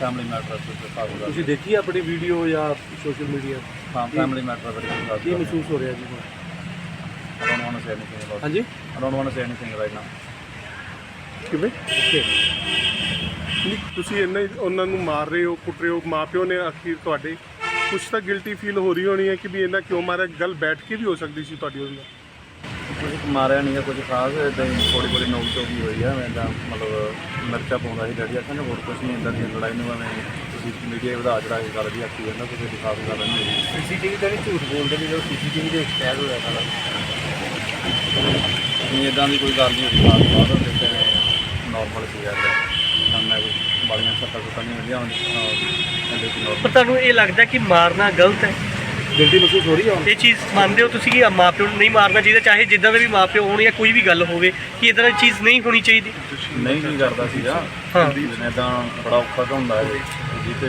Family matter ਤੇ ਖਾਸ ਗੱਲ ਤੁਸੀਂ ਦੇਖੀ ਆਪਣੀ ਵੀਡੀਓ ਜਾਂ ਸੋਸ਼ਲ ਮੀਡੀਆ ਹਾਂ ਫੈਮਿਲੀ ਮੈਟਰ ਬੜੀ ਖਾਸ ਕੀ ਮਹਿਸੂਸ ਹੋ ਰਿਹਾ ਜੀ ਹੁਣ? I don't want to say anything about ਹਾਂਜੀ? I don't want to say anything right now. ਕਿਵੇਂ? ਓਕੇ ਨਹੀਂ ਤੁਸੀਂ ਇੰਨਾ ਹੀ ਉਹਨਾਂ ਨੂੰ ਮਾਰ ਰਹੇ ਹੋ ਕੁੱਟ ਰਹੇ ਹੋ ਮਾਪਿਓ ਨੇ ਅਖੀਰ ਤੁਹਾਡੇ। ਕੁਝ ਤਾਂ ਗਿਲਟੀ ਫੀਲ ਹੋ ਰਹੀ ਹੋਣੀ ਹੈ ਕਿ ਵੀ ਇਹਨਾਂ ਕਿਉਂ ਮਾਰਿਆ? ਗੱਲ ਬੈਠ ਕੇ ਵੀ ਹੋ ਸਕਦੀ ਸੀ ਤੁਹਾਡੀ ਉਹਦੇ ਨਾਲ। ਕੁਝ ਮਾਰਿਆ ਨਹੀਂ ਹੈ ਕੁਝ ਖਾਸ ਇਦਾਂ ਹੀ ਥੋੜੀ ਬੜੀ ਨੋਕ ਚੋਕ ਹੀ ਹੋਈ ਆ ਮੈਂ ਤਾਂ ਮਤਲਬ ਮਿਰਚਾ ਪਾਉਂਦਾ ਸੀ ਡੈਡੀ ਆਖਣ ਹੋਰ ਕੁਝ ਨਹੀਂ ਇੰਦਾਂ ਦੀ ਲੜਾਈ ਨੂੰ ਐਵੇਂ ਤੁਸੀਂ ਮੀਡੀਆ ਵਧਾ ਚੜਾ ਕੇ ਗੱਲ ਦੀ ਆਖੀ ਜਾਂਦਾ ਕਿਸੇ ਦੀ ਖਾਸ ਗੱਲ ਨਹੀਂ ਹੋਈ ਸੀਸੀਟੀਵੀ ਤਾਂ ਨਹੀਂ ਝੂਠ ਬੋਲਦੇ ਵੀ ਜੋ ਸੀਸੀਟੀਵੀ ਦੇ ਵਿੱਚ ਕੈਦ ਹੋਇਆ ਸਾਰਾ। ਨਹੀਂ ਇਦਾਂ ਦੀ ਕੋਈ ਗੱਲ ਨਹੀਂ ਹੋਈ ਖਾਸ ਬਾਤ ਹੁੰਦੇ ਤੇ ਨਾਰਮਲ ਸੀ ਗੱਲ ਤਾਂ ਮੈਂ ਕੋਈ ਬਾਲੀਆਂ ਸੱਟਾਂ ਸੁੱਟਾਂ ਨਹੀਂ ਹੁੰਦੀਆਂ ਚ normal ਪਰ ਤੁਹਾਨੂੰ ਇਹ ਲੱਗਦਾ ਕਿ ਮਾਰਨਾ ਗਲਤ ਹੈ? ਗਿਲਟੀ ਮਹਿਸੂਸ ਹੋ ਰਹੀ ਹੈ ਹੁਣ? ਇਹ ਚੀਜ਼ ਮੰਨਦੇ ਹੋ ਤੁਸੀਂ ਕਿ ਮਾਪਿਓ ਨੂੰ ਨਹੀਂ ਮਾਰਨਾ ਚਾਹੀਦਾ ਚਾਹੇ ਜਿੱਦਾਂ ਦੇ ਵੀ ਮਾਪਿਓ ਹੋਣ ਜਾਂ ਕੋਈ ਵੀ ਗੱਲ ਹੋਵੇ ਕਿ ਇਦਾਂ ਦੀ ਚੀਜ਼ ਨਹੀਂ ਹੋਣੀ ਚਾਹੀਦੀ? ਨਹੀਂ ਕੀ ਕਰਦਾ ਸੀਗਾ। ਹਾਂ। ਜਿਵੇਂ ਤਾਂ ਬੜਾ ਔਖਾ ਤਾਂ ਹੁੰਦਾ ਹੈ ਜਿੱਤੇ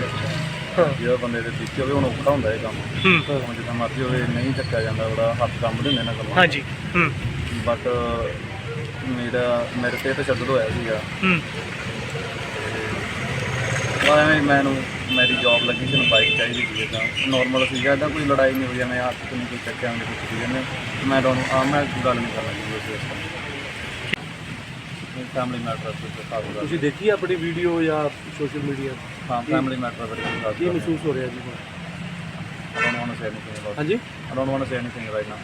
ਹਾਂ। ਜਿਹੜਾ ਬੰਦੇ ਦੇ ਵਿੱਚ ਹੋਵੇ ਹੁਣ ਔਖਾ ਹੁੰਦਾ ਇਹ ਕੰਮ। ਹੂੰ। ਹੁਣ ਜਿੱਦਾਂ ਮਰਜ਼ੀ ਹੋਵੇ ਨਹੀਂ ਚੱਕਿਆ ਜਾਂਦਾ ਬੜਾ ਹੱਥ ਕੰਮ ਦਿੰਦੇ ਨਾ ਕੰਮ ਹਾਂਜੀ। ਹੂੰ। ਬਟ ਮੇਰਾ ਮੇਰੇ ਤੇ ਤਸ਼ੱਦਦ ਹੋਇਆ ਸੀਗਾ। ਹੂੰ। ਮੈਨੂੰ ਮੇਰੀ ਜੌਬ ਲੱਗੀ ਸੀ ਬਾਈਕ ਚਾਹੀਦੀ ਸੀ ਤਾਂ ਨਾਰਮਲ ਸੀਗਾ ਇਦਾਂ ਕੋਈ ਲੜਾਈ ਨਹੀਂ ਹੋਈ ਐਵੇਂ ਹੱਥ ਤੋਂ ਕੋਈ ਚੱਕਿਆ ਨਹੀਂ ਕੁਝ ਵੀ ਨੇ ਮੈਂ ਤੁਹਾਨੂੰ ਆ ਮੈਂ ਗੱਲ ਨਹੀਂ ਕਰਨਾ ਚਾਹੁੰਦਾ ਇਸ ਤੇ ਫੈਮਿਲੀ ਮੈਟਰ ਤੇ ਤੁਸੀਂ ਦੇਖੀ ਆਪਣੀ ਵੀਡੀਓ ਜਾਂ ਸੋਸ਼ਲ ਮੀਡੀਆ ਹਾਂ ਫੈਮਿਲੀ ਮੈਟਰ ਖਾਸ ਕੀ ਮਹਿਸੂਸ ਹੋ ਰਿਹਾ ਜੀ? want to say anything about ਹਾਂਜੀ? want to say anything right now.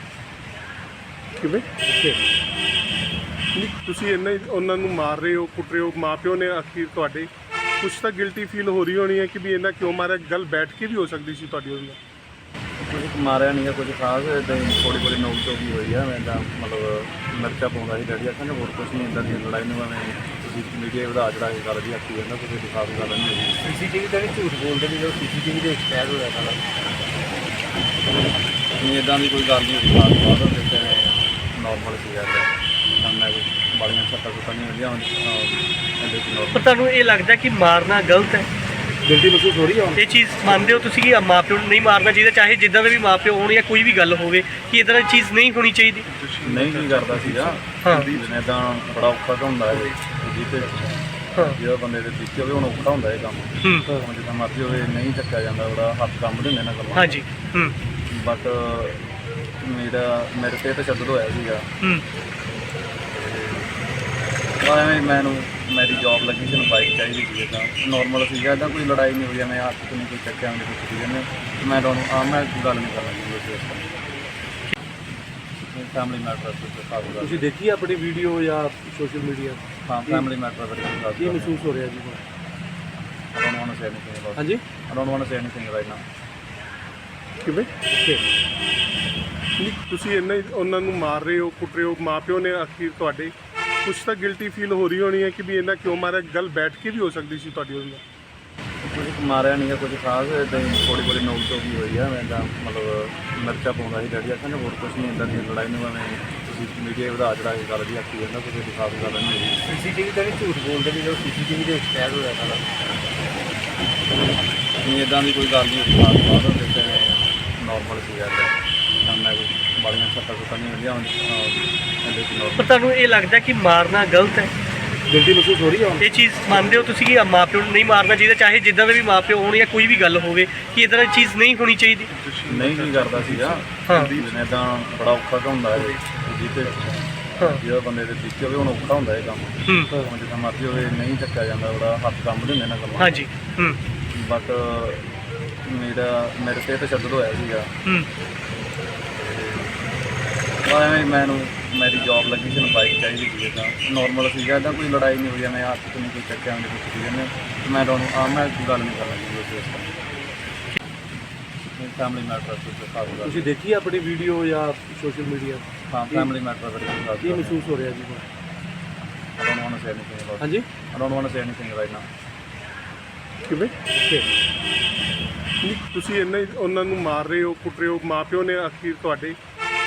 ਕਿਵੇਂ? ਓਕੇ ਤੁਸੀਂ ਇੰਨਾ ਉਹਨਾਂ ਨੂੰ ਮਾਰ ਰਹੇ ਹੋ ਕੁੱਟ ਰਹੇ ਹੋ ਮਾਪਿਓ ਨੇ ਅਖੀਰ ਤੁਹਾਡੇ ਕੁਝ ਤਾਂ ਗਿਲਟੀ ਫੀਲ ਹੋ ਰਹੀ ਹੋਣੀ ਹੈ ਕਿ ਵੀ ਇਹਨਾਂ ਕਿਉਂ ਮਾਰਿਆ? ਗੱਲ ਬੈਠ ਕੇ ਵੀ ਹੋ ਸਕਦੀ ਸੀ ਤੁਹਾਡੀ ਉਹਦੇ ਨਾਲ ਕੁਝ ਮਾਰਿਆ ਨਹੀਂ ਹੈ ਕੁਝ ਖਾਸ ਇਦਾਂ ਹੀ ਥੋੜੀ ਬੜੀ ਨੋਕ ਚੋਕ ਹੀ ਹੋਈ ਆ ਮੈਂ ਤਾਂ ਮਤਲਬ ਮਿਰਚਾ ਪਾਉਂਦਾ ਸੀ ਡੈਡੀ ਆਖਣ ਹੋਰ ਕੁਝ ਨਹੀਂ ਇੰਦਾਂ ਦੀ ਲੜਾਈ ਨੂੰ ਐਵੇਂ ਤੁਸੀਂ ਮੀਡੀਆ ਵਧਾ ਚੜਾ ਕੇ ਗੱਲ ਦੀ ਆਖੀ ਜਾਂਦਾ ਕਿਸੇ ਦੀ ਖਾਸ ਗੱਲ ਨਹੀਂ ਹੋਈ। ਸੀਸੀਟੀਵੀ ਤਾਂ ਝੂਠ ਬੋਲਦੇ ਵੀ ਜੋ ਸੀਸੀਟੀਵੀ ਦੇ ਕੈਦ ਹੋਇਆ ਸਾਰਾ। ਨਹੀਂ ਇਦਾਂ ਦੀ ਕੋਈ ਗੱਲ ਨਹੀਂ ਹੋਈ ਖਾਸ ਨਾਰਮਲ ਸੀ ਤਾਂ ਮੈਂ ਕੋਈ ਬਾਲੀਆਂ ਸੱਟਾਂ ਸੁੱਟਾਂ ਨਹੀਂ ਚ ਪਰ ਤੁਹਾਨੂੰ ਇਹ ਲੱਗਦਾ ਕਿ ਮਾਰਨਾ ਗਲਤ ਹੈ? ਗਿਲਟੀ ਮਹਿਸੂਸ ਹੋ ਰਹੀ ਹੈ ਹੁਣ? ਇਹ ਚੀਜ਼ ਮੰਨਦੇ ਹੋ ਤੁਸੀਂ ਕਿ ਮਾਪਿਓ ਨੂੰ ਨਹੀਂ ਮਾਰਨਾ ਚਾਹੀਦਾ ਚਾਹੇ ਜਿੱਦਾਂ ਦੇ ਵੀ ਮਾਪਿਓ ਹੋਣ ਜਾਂ ਕੋਈ ਵੀ ਗੱਲ ਹੋਵੇ ਕਿ ਇਦਾਂ ਦੀ ਚੀਜ਼ ਨਹੀਂ ਹੋਣੀ ਚਾਹੀਦੀ? ਨਹੀਂ ਕੀ ਕਰਦਾ ਸੀਗਾ। ਹਾਂ। ਜਿਵੇਂ ਤਾਂ ਬੜਾ ਔਖਾ ਤਾਂ ਹੁੰਦਾ ਹੈ ਜਿੱਤੇ ਹਾਂ। ਜਿਹੜਾ ਬੰਦੇ ਦੇ ਵਿੱਚ ਹੋਵੇ ਹੁਣ ਔਖਾ ਹੁੰਦਾ ਇਹ ਕੰਮ। ਹੂੰ। ਹੁਣ ਜਿੱਦਾਂ ਮਰਜ਼ੀ ਹੋਵੇ ਨਹੀਂ ਚੱਕਿਆ ਜਾਂਦਾ ਬੜਾ ਹੱਥ ਕੰਮ ਦਿੰਦੇ ਨਾ ਕੰਮ ਹਾਂਜੀ ਹੂੰ। ਬਟ ਮੇਰਾ ਮੇਰੇ ਤੇ ਤਸ਼ੱਦਦ ਹੋਇਆ ਸੀਗਾ। ਹੂੰ। ਪਰ ਐਵੇਂ ਮੈਨੂੰ ਮੇਰੀ ਜੌਬ ਲੱਗੀ ਸੀ ਮੈਨੂੰ ਬਾਈਕ ਚਾਹੀਦੀ ਸੀ ਤਾਂ ਨਾਰਮਲ ਸੀਗਾ ਇਦਾਂ ਕੋਈ ਲੜਾਈ ਨਹੀਂ ਹੋਈ ਐਵੇਂ ਹੱਥ ਤੋਂ ਨਹੀਂ ਕੋਈ ਚੱਕਿਆ ਨਹੀਂ ਕੁਝ ਵੀ ਨੇ ਮੈਂ ਤੁਹਾਨੂੰ ਆ ਮੈਂ ਗੱਲ ਨਹੀਂ ਕਰਨਾ ਚਾਹੁੰਦਾ ਇਸ ਤੇ ਫੈਮਿਲੀ ਮੈਟਰ ਤੇ ਖਾਸ ਗੱਲ। ਤੁਸੀਂ ਦੇਖੀ ਆਪਣੀ ਵੀਡੀਓ ਜਾਂ ਸੋਸ਼ਲ ਮੀਡੀਆ ਹਾਂ ਫੈਮਿਲੀ ਮੈਟਰ ਖਾਸ ਕੀ ਮਹਿਸੂਸ ਹੋ ਰਿਹਾ ਜੀ ਹਾਂਜੀ? Say anything right now. ਕਿਵੇਂ? ਤੁਸੀਂ ਇੰਨਾ ਉਹਨਾਂ ਨੂੰ ਮਾਰ ਰਹੇ ਹੋ ਕੁੱਟ ਰਹੇ ਹੋ ਮਾਪਿਓ ਨੇ ਅਖੀਰ ਤੁਹਾਡੇ ਕੁਝ ਤਾਂ ਗਿਲਟੀ ਫੀਲ ਹੋ ਰਹੀ ਹੋਣੀ ਹੈ ਕਿ ਵੀ ਇਹਨਾਂ ਕਿਉਂ ਮਾਰਿਆ? ਗੱਲ ਬੈਠ ਕੇ ਵੀ ਹੋ ਸਕਦੀ ਸੀ ਤੁਹਾਡੀ ਉਹਦੇ ਨਾਲ ਕੁਝ ਮਾਰਿਆ ਨਹੀਂ ਹੈ ਕੁਝ ਖਾਸ ਇਦਾਂ ਹੀ ਥੋੜੀ ਬੜੀ ਨੋਕ ਚੋਕ ਹੀ ਹੋਈ ਆ ਮੈਂ ਤਾਂ ਮਤਲਬ ਮਿਰਚਾ ਪਾਉਂਦਾ ਸੀ ਡੈਡੀ ਆਖਣ ਹੋਰ ਕੁਝ ਨਹੀਂ ਇੰਦਾਂ ਦੀ ਲੜਾਈ ਨੂੰ ਐਵੇਂ ਤੁਸੀਂ ਮੀਡੀਆ ਵਧਾ ਚੜਾ ਕੇ ਗੱਲ ਦੀ ਆਖੀ ਜਾਂਦਾ ਦੀ ਖਾਸ ਗੱਲ ਨਹੀਂ ਹੋਈ ਸੀਸੀਟੀਵੀ ਤਾਂ ਨਹੀਂ ਝੂਠ ਬੋਲਦੇ ਵੀ ਜੋ ਸੀਸੀਟੀਵੀ ਦੇ ਕੈਦ ਹੋਇਆ ਸਾਰਾ ਨਹੀਂ ਇਦਾਂ ਦੀ ਕੋਈ ਗੱਲ ਨਹੀਂ ਹੋਈ ਖਾਸ ਬਾਤ ਹੁੰਦੇ ਤੇ ਨਾਰਮਲ ਸੀ ਗੱਲ। ਤਾਂ ਮੈਂ ਕੋਈ ਬਾਲੀਆਂ ਸੱਟਾਂ ਸੁੱਟਾਂ ਨਹੀਂ ਹੁੰਦੀਆਂ ਇਹਦੇ ਚ ਪਰ normal ਤੁਹਾਨੂੰ ਇਹ ਲੱਗਦਾ ਕਿ ਮਾਰਨਾ ਗਲਤ ਹੈ? ਗਿਲਟੀ ਮਹਿਸੂਸ ਹੋ ਰਹੀ ਹੈ ਹੁਣ? ਇਹ ਚੀਜ਼ ਮੰਨਦੇ ਹੋ ਤੁਸੀਂ ਕਿ ਮਾਪਿਓ ਨੂੰ ਨਹੀਂ ਮਾਰਨਾ ਚਾਹੀਦਾ ਚਾਹੇ ਜਿੱਦਾਂ ਦੇ ਵੀ ਮਾਪਿਓ ਹੋਣ ਜਾਂ ਕੋਈ ਵੀ ਗੱਲ ਹੋਵੇ ਕਿ ਇਦਾਂ ਦੀ ਚੀਜ਼ ਨਹੀਂ ਹੋਣੀ ਚਾਹੀਦੀ? ਨਹੀਂ ਕੀ ਕਰਦਾ ਸੀਗਾ। ਹਾਂ। ਜਿਵੇਂ ਤਾਂ ਬੜਾ ਔਖਾ ਤਾਂ ਹੁੰਦਾ ਹੈ ਜਿੱਤੇ ਹਾਂ। ਜਿਹੜਾ ਬੰਦੇ ਦੇ ਵਿੱਚ ਹੋਵੇ ਹੁਣ ਔਖਾ ਹੁੰਦਾ ਇਹ ਕੰਮ। ਹੂੰ। ਹੁਣ ਜਿੱਦਾਂ ਮਰਜ਼ੀ ਹੋਵੇ ਨਹੀਂ ਚੱਕਿਆ ਜਾਂਦਾ ਬੜਾ ਹੱਥ ਕੰਮ ਦਿੰਦੇ ਨਾ ਕੰਮ ਹਾਂਜੀ ਹੂੰ। ਬਟ ਮੇਰਾ ਮੇਰੇ ਤੇ ਤਸ਼ੱਦਦ ਹੋਇਆ ਸੀਗਾ। ਹੂੰ। ਐਵੇਂ ਮੈਨੂੰ ਮੇਰੀ ਜੌਬ ਲੱਗੀ ਸੀ ਮੈਨੂੰ ਬਾਈਕ ਚਾਹੀਦੀ ਸੀ ਤਾਂ ਨਾਰਮਲ ਸੀਗਾ ਇਦਾਂ ਕੋਈ ਲੜਾਈ ਨਹੀਂ ਹੋਈ ਐਵੇਂ ਹੱਥ ਤੋਂ ਨਹੀਂ ਕੋਈ ਚੱਕਿਆ ਨਹੀਂ ਕੁਝ ਵੀ ਨੇ ਮੈਂ ਤੁਹਾਨੂੰ ਆ ਮੈਂ ਗੱਲ ਨਹੀਂ ਕਰਨਾ ਚਾਹੁੰਦਾ ਇਸ ਤੇ ਫੈਮਿਲੀ ਮੈਟਰ ਤੇ ਖਾਸ ਗੱਲ ਤੁਸੀਂ ਦੇਖੀ ਆਪਣੀ ਵੀਡੀਓ ਜਾਂ ਸੋਸ਼ਲ ਮੀਡੀਆ ਹਾਂ ਫੈਮਿਲੀ ਮੈਟਰ ਖਾਸ ਕੀ ਮਹਿਸੂਸ ਹੋ ਰਿਹਾ ਜੀ ਹੁਣ? I don't want to say anything about ਹਾਂਜੀ? I don't want to say anything right now. ਕਿਵੇਂ? ਓਕੇ ਨਹੀਂ ਤੁਸੀਂ ਇੰਨਾ ਹੀ ਉਹਨਾਂ ਨੂੰ ਮਾਰ ਰਹੇ ਹੋ ਕੁੱਟ ਰਹੇ ਹੋ ਮਾਪਿਓ ਨੇ ਅਖੀਰ ਤੁਹਾਡੇ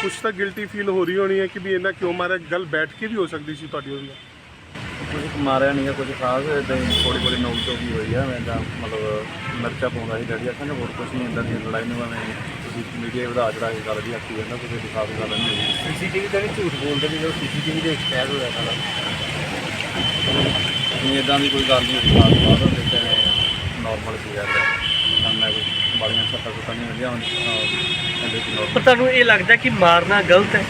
ਕੁਝ ਤਾਂ ਗਿਲਟੀ ਫੀਲ ਹੋ ਰਹੀ ਹੋਣੀ ਹੈ ਕਿ ਵੀ ਇਹਨਾਂ ਕਿਉਂ ਮਾਰਿਆ? ਗੱਲ ਬੈਠ ਕੇ ਵੀ ਹੋ ਸਕਦੀ ਸੀ ਤੁਹਾਡੀ ਉਹਦੇ ਨਾਲ। ਕੁਝ ਮਾਰਿਆ ਨਹੀਂ ਹੈ ਕੁਝ ਖਾਸ ਇਦਾਂ ਹੀ ਥੋੜੀ ਬੜੀ ਨੋਕ ਚੋਕ ਹੀ ਹੋਈ ਆ ਮੈਂ ਤਾਂ ਮਤਲਬ ਮਿਰਚਾ ਪਾਉਂਦਾ ਸੀ ਡੈਡੀ ਆਖਣ ਹੋਰ ਕੁਝ ਨਹੀਂ ਇੰਦਾਂ ਦੀ ਲੜਾਈ ਨੂੰ ਐਵੇਂ ਤੁਸੀਂ ਮੀਡੀਆ ਵਧਾ ਚੜਾ ਕੇ ਗੱਲ ਦੀ ਆਖੀ ਜਾਂਦਾ ਕਿਸੇ ਦੀ ਖਾਸ ਗੱਲ ਨਹੀਂ ਹੋਈ ਸੀਸੀਟੀਵੀ ਤਾਂ ਨਹੀਂ ਝੂਠ ਬੋਲਦੇ ਵੀ ਜੋ ਸੀਸੀਟੀਵੀ ਦੇ ਵਿੱਚ ਕੈਦ ਹੋਇਆ ਸਾਰਾ। ਨਹੀਂ ਇਦਾਂ ਦੀ ਕੋਈ ਗੱਲ ਨਹੀਂ ਹੋਈ ਖਾਸ ਬਾਤ ਹੁੰਦੇ ਤੇ ਨਾਰਮਲ ਸੀ ਗੱਲ। ਤਾਂ ਮੈਂ ਕੋਈ ਬਾਲੀਆਂ ਸੱਟਾਂ ਸੁੱਟਾਂ ਨਹੀਂ normal ਪਰ ਤੁਹਾਨੂੰ ਇਹ ਲੱਗਦਾ ਕਿ ਮਾਰਨਾ ਗਲਤ ਹੈ?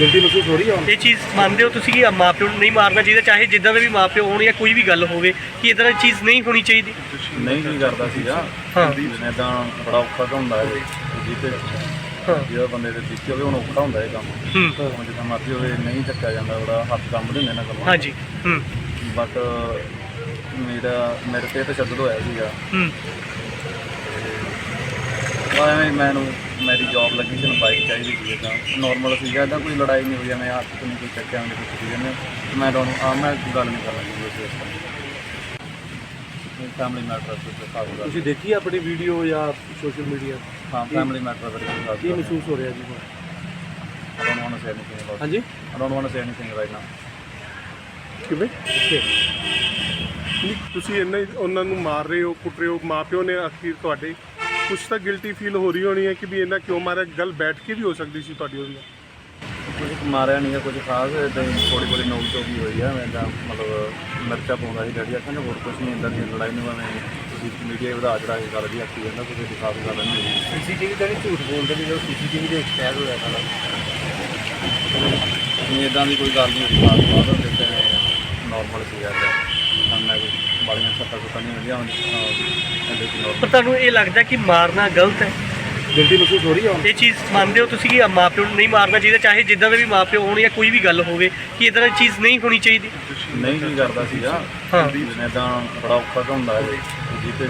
ਗਿਲਟੀ ਮਹਿਸੂਸ ਹੋ ਰਹੀ ਹੈ ਇਹ ਚੀਜ਼ ਮੰਨਦੇ ਹੋ ਤੁਸੀਂ ਕਿ ਮਾਪਿਓ ਨੂੰ ਨਹੀਂ ਮਾਰਨਾ ਚਾਹੀਦਾ ਚਾਹੇ ਜਿੱਦਾਂ ਦੇ ਵੀ ਮਾਪਿਓ ਹੋਣ ਜਾਂ ਕੋਈ ਵੀ ਗੱਲ ਹੋਵੇ ਕਿ ਇਦਾਂ ਦੀ ਚੀਜ਼ ਨਹੀਂ ਹੋਣੀ ਚਾਹੀਦੀ? ਨਹੀਂ ਕੀ ਕਰਦਾ ਸੀਗਾ। ਹਾਂ। ਜਿਵੇਂ ਤਾਂ ਬੜਾ ਔਖਾ ਤਾਂ ਹੁੰਦਾ ਹੈ। ਜਿੱਤੇ ਹਾਂ। ਜਿਹੜਾ ਬੰਦੇ ਦੇ ਦਿੱਤੀ ਹੋਵੇ ਹੁਣ ਔਖਾ ਹੁੰਦਾ ਇਹ ਕੰਮ। ਹੂੰ। ਹੁਣ ਜਿੱਦਾਂ ਮਰਜ਼ੀ ਹੋਵੇ ਨਹੀਂ ਚੱਕਿਆ ਜਾਂਦਾ ਬੜਾ ਹੱਥ ਕੰਮ ਦਿੰਦੇ ਨਾ ਕੰਮ ਹਾਂਜੀ ਹੂੰ। ਬਟ ਮੇਰਾ ਮੇਰੇ ਤੇ ਤਸ਼ੱਦਦ ਹੋਇਆ ਸੀਗਾ। ਐਵੇਂ ਮੈਨੂੰ ਮੇਰੀ ਜੌਬ ਲੱਗੀ ਸੀ ਮੈਨੂੰ ਬਾਈਕ ਚਾਹੀਦੀ ਸੀ ਤਾਂ ਨਾਰਮਲ ਸੀਗਾ ਇਦਾਂ ਕੋਈ ਲੜਾਈ ਨਹੀਂ ਹੋਈ ਐਵੇਂ ਹੱਥ ਤੋਂ ਨਹੀਂ ਕੋਈ ਚੱਕਿਆ ਨਹੀਂ ਸੀ ਇਹਨੇ ਮੈਂ ਤੁਹਾਨੂੰ ਆ ਮੈਂ ਗੱਲ ਨਹੀਂ ਕਰਨਾ ਚਾਹੁੰਦਾ ਇਸ ਤਰ੍ਹਾਂ ਫੈਮਿਲੀ ਮੈਟਰ ਤੇ ਖਾਸ ਗੱਲ। ਤੁਸੀਂ ਦੇਖੀ ਆਪਣੀ ਵੀਡੀਓ ਜਾਂ ਸੋਸ਼ਲ ਮੀਡੀਆ ਹਾਂ ਫੈਮਿਲੀ ਮੈਟਰ ਤੇ ਖਾਸ ਕੀ ਮਹਿਸੂਸ ਹੋ ਰਿਹਾ ਜੀ ਹੁਣ? I don't want to say anything about ਹਾਂਜੀ? I don't want to say anything right now. ਕਿਵੇਂ? ਨਹੀਂ ਤੁਸੀਂ ਇੰਨਾ ਹੀ ਉਹਨਾਂ ਨੂੰ ਮਾਰ ਰਹੇ ਹੋ ਕੁੱਟ ਰਹੇ ਹੋ ਮਾਪਿਓ ਨੇ ਅਖੀਰ ਤੁਹਾਡੇ ਕੁਝ ਤਾਂ ਗਿਲਟੀ ਫੀਲ ਹੋ ਰਹੀ ਹੋਣੀ ਹੈ ਕਿ ਵੀ ਇਹਨਾਂ ਕਿਉਂ ਮਾਰਿਆ? ਗੱਲ ਬੈਠ ਕੇ ਵੀ ਹੋ ਸਕਦੀ ਸੀ ਤੁਹਾਡੀ ਉਹਦੇ ਕੁਝ ਮਾਰਿਆ ਨਹੀਂ ਗਾ ਕੁਝ ਖਾਸ ਇਦਾਂ ਥੋੜੀ ਬੜੀ ਨੋਕ ਤੋਂ ਵੀ ਹੋਈ ਆ ਮੈਂ ਤਾਂ ਮਤਲਬ ਮਿਰਚਾ ਪਾਉਂਦਾ ਸੀ ਡੈਡੀ ਆਖਾਂ ਹੋਰ ਕੁਝ ਨਹੀਂ ਇੰਦਾਂ ਦੀ ਲੜਾਈ ਨੂੰ ਮੈਂ ਤੁਸੀਂ ਮੀਡੀਆ ਵਧਾ ਚੜਾ ਕੇ ਗੱਲ ਦੀ ਆਖੀ ਜਾਂਦਾ ਕੋਈ ਖਾਸ ਗੱਲ ਨਹੀਂ ਹੋਈ। ਸੀਸੀਟੀਵੀ ਤਾਂ ਨਹੀਂ ਝੂਠ ਬੋਲਦੇ ਵੀ ਜੋ ਸੀਸੀਟੀਵੀ ਦੇ ਵਿੱਚ ਕੈਦ ਹੋਇਆ ਸਾਰਾ। ਨਹੀਂ ਇਦਾਂ ਦੀ ਕੋਈ ਗੱਲ ਨਹੀਂ ਹੋਈ ਖਾਸ ਬਾਤ ਦਿੱਤੇ ਨਾਰਮਲ ਸੀ ਤਾਂ ਮੈਂ ਕੋਈ ਬਾਲੀਆਂ ਸੱਟਾਂ ਸੁੱਟਾਂ ਨਹੀਂ ਇਹਦੇ ਚ normal ਪਰ ਤੁਹਾਨੂੰ ਇਹ ਲੱਗਦਾ ਕਿ ਮਾਰਨਾ ਗਲਤ ਹੈ? ਗਿਲਟੀ ਮਹਿਸੂਸ ਹੋ ਰਹੀ ਹੈ ਹੁਣ? ਇਹ ਚੀਜ਼ ਮੰਨਦੇ ਹੋ ਤੁਸੀਂ ਕਿ ਮਾਪਿਓ ਨੂੰ ਨਹੀਂ ਮਾਰਨਾ ਚਾਹੀਦਾ ਚਾਹੇ ਜਿੱਦਾਂ ਦੇ ਵੀ ਮਾਪਿਓ ਹੋਣ ਜਾਂ ਕੋਈ ਵੀ ਗੱਲ ਹੋਵੇ ਕਿ ਇਦਾਂ ਦੀ ਚੀਜ਼ ਨਹੀਂ ਹੋਣੀ ਚਾਹੀਦੀ? ਨਹੀਂ ਕੀ ਕਰਦਾ ਸੀਗਾ। ਹਾਂ। ਜਿਵੇਂ ਤਾਂ ਬੜਾ ਔਖਾ ਤਾਂ ਹੁੰਦਾ ਹੈ ਜਿੱਤੇ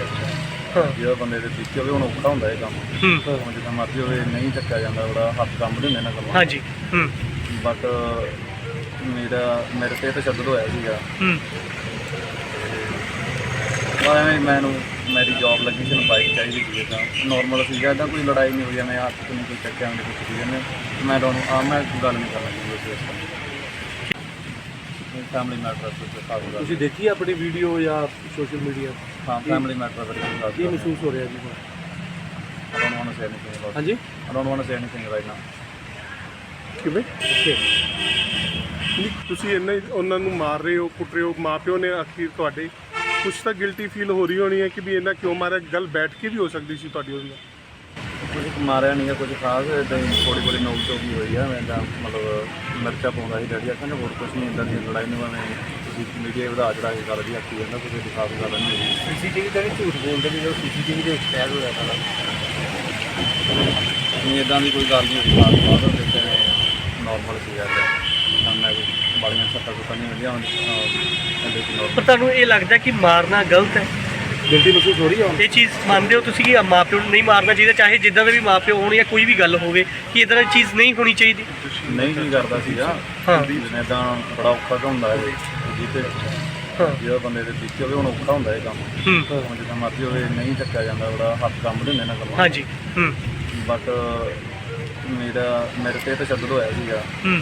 ਹਾਂ। ਜਿਹੜਾ ਬੰਦੇ ਦੇ ਦਿੱਤੀ ਹੋਵੇ ਹੁਣ ਔਖਾ ਹੁੰਦਾ ਇਹ ਕੰਮ। ਹੂੰ। ਹੁਣ ਜਿੱਦਾਂ ਮਰਜ਼ੀ ਹੋਵੇ ਨਹੀਂ ਚੱਕਿਆ ਜਾਂਦਾ ਬੜਾ ਹੱਥ ਕੰਮ ਦਿੰਦੇ ਨਾ ਕੰਮ ਹਾਂਜੀ ਹੂੰ। ਬਟ ਮੇਰਾ ਮੇਰੇ ਤੇ ਤਸ਼ੱਦਦ ਹੋਇਆ ਸੀਗਾ। ਹੂੰ। ਉਹ ਐਵੇਂ ਮੈਨੂੰ ਮੇਰੀ ਜੌਬ ਲੱਗੀ ਸੀ ਬਾਈਕ ਚਾਹੀਦੀ ਸੀ ਤਾਂ ਨਾਰਮਲ ਸੀਗਾ ਇਦਾਂ ਕੋਈ ਲੜਾਈ ਨਹੀਂ ਹੋਈ ਐਵੇਂ ਹੱਥ ਤੋਂ ਨਹੀਂ ਕੋਈ ਚੱਕਿਆ ਨਹੀਂ ਕੁਛ ਸੀ ਇਹਨੇ ਮੈਂ ਤੁਹਾਨੂੰ ਆ ਮੈਂ ਗੱਲ ਨਹੀਂ ਕਰਨਾ ਚਾਹੁੰਦਾ ਇਸ ਤਰ੍ਹਾਂ ਫੈਮਿਲੀ ਮੈਟਰ ਤੇ ਖਾਸ ਗੱਲ ਤੁਸੀਂ ਦੇਖੀ ਆਪਣੀ ਵੀਡੀਓ ਜਾਂ ਸੋਸ਼ਲ ਮੀਡੀਆ ਹਾਂ ਫੈਮਿਲੀ ਮੈਟਰ ਤੇ ਖਾਸ ਕੀ ਮਹਿਸੂਸ ਹੋ ਰਿਹਾ ਜੀ? ਹੁਣ I don't want to say anything about ਹਾਂਜੀ? I don't want to say anything right now. ਕਿਵੇਂ? ਨਹੀਂ ਤੁਸੀਂ ਇੰਨਾ ਹੀ ਉਹਨਾਂ ਨੂੰ ਮਾਰ ਰਹੇ ਹੋ ਕੁੱਟ ਰਹੇ ਹੋ ਮਾਪਿਓ ਨੇ ਅਖੀਰ ਤੁਹਾਡੇ ਕੁਝ ਤਾਂ ਗਿਲਟੀ ਫੀਲ ਹੋ ਰਹੀ ਹੋਣੀ ਹੈ ਕਿ ਵੀ ਇਹਨਾਂ ਕਿਉਂ ਮਾਰਿਆ? ਗੱਲ ਬੈਠ ਕੇ ਵੀ ਹੋ ਸਕਦੀ ਸੀ ਤੁਹਾਡੀ ਉਹਦੇ ਨਾਲ। ਕੁਝ ਮਾਰਿਆ ਨਹੀਂ ਕੁਝ ਖਾਸ ਇਦਾਂ ਥੋੜੀ ਬੜੀ ਨੋਕ ਤੋਂ ਵੀ ਹੋਈ ਆ ਮੈਂ ਤਾਂ ਮਤਲਬ ਮਿਰਚਾ ਪਾਉਂਦਾ ਸੀ ਡੈਡੀ ਆਖਾਂ ਹੋਰ ਕੁਝ ਨਹੀਂ ਇੰਦਾਂ ਦੀ ਲੜਾਈ ਨੂੰ ਮੈਂ ਤੁਸੀਂ ਮੀਡੀਆ ਵਧਾ ਚੜਾ ਕੇ ਗੱਲ ਦੀ ਆਖੀ ਜਾਂਦਾ ਕੋਈ ਖਾਸ ਗੱਲ ਨਹੀਂ ਹੋਈ। ਸੀਸੀਟੀਵੀ ਤਾਂ ਨਹੀਂ ਝੂਠ ਬੋਲਦੇ ਵੀ ਜੋ ਸੀਸੀਟੀਵੀ ਦੇ ਵਿੱਚ ਕੈਦ ਹੋਇਆ ਸਾਰਾ। ਨਹੀਂ ਇਦਾਂ ਦੀ ਕੋਈ ਗੱਲ ਨਹੀਂ ਹੋਈ ਖਾਸ ਬਾਤ ਦਿੱਤੇ ਨਾਰਮਲ ਸੀ ਗੱਲ। ਤਾਂ ਮੈਂ ਬਾਲੀਆਂ ਸੱਟਾਂ ਸੁੱਟਾਂ ਨਹੀਂ ਹੁੰਦੀਆਂ ਇਹਦੇ ਚ normal ਪਰ ਤੁਹਾਨੂੰ ਇਹ ਲੱਗਦਾ ਕਿ ਮਾਰਨਾ ਗਲਤ ਹੈ? ਗਿਲਟੀ ਮਹਿਸੂਸ ਹੋ ਰਹੀ ਹੈ ਹੁਣ। ਇਹ ਚੀਜ਼ ਮੰਨਦੇ ਹੋ ਤੁਸੀਂ ਕਿ ਮਾਪਿਓ ਨੂੰ ਨਹੀਂ ਮਾਰਨਾ ਚਾਹੀਦਾ ਚਾਹੇ ਜਿੱਦਾਂ ਦੇ ਵੀ ਮਾਪਿਓ ਹੋਣ ਜਾਂ ਕੋਈ ਵੀ ਗੱਲ ਹੋਵੇ ਕਿ ਇਦਾਂ ਦੀ ਚੀਜ਼ ਨਹੀਂ ਹੋਣੀ ਚਾਹੀਦੀ? ਨਹੀਂ ਕੀ ਕਰਦਾ ਸੀਗਾ। ਹਾਂ। ਜਿਵੇਂ ਤਾਂ ਬੜਾ ਔਖਾ ਤਾਂ ਹੁੰਦਾ ਹੈ ਜਿੱਤੇ ਹਾਂ। ਜਿਹੜਾ ਬੰਦੇ ਦੇ ਦਿੱਤੀ ਹੋਵੇ ਹੁਣ ਔਖਾ ਹੁੰਦਾ ਇਹ ਕੰਮ। ਹੂੰ। ਹੁਣ ਜਿੱਦਾਂ ਮਰਜ਼ੀ ਹੋਵੇ ਨਹੀਂ ਚੱਕਿਆ ਜਾਂਦਾ ਬੜਾ ਹੱਥ ਕੰਮ ਦਿੰਦੇ ਨਾ ਕੰਮ ਹਾਂਜੀ ਹੂੰ। ਬਟ ਮੇਰਾ ਮੇਰੇ ਤੇ ਤਸ਼ੱਦਦ ਹੋਇਆ ਸੀਗਾ। ਹੂੰ।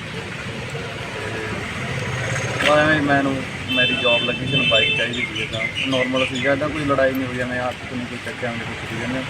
ਤਾਂ ਐਵੇਂ ਮੈਨੂੰ, ਮੇਰੀ ਜੌਬ ਲੱਗੀ ਸੀ, ਮੈਨੂੰ ਬਾਈਕ ਚਾਹੀਦੀ ਸੀ ਤਾਂ ਨਾਰਮਲ ਸੀਗਾ ਇਦਾਂ ਕੋਈ ਲੜਾਈ ਨਹੀਂ ਹੋਈ, ਐਵੇਂ ਹੱਥ 'ਚ ਨਹੀਂ ਕੋਈ ਚੱਕਿਆ ਨਹੀਂ ਕੁਛ ਸੀ ਇਹਨੇ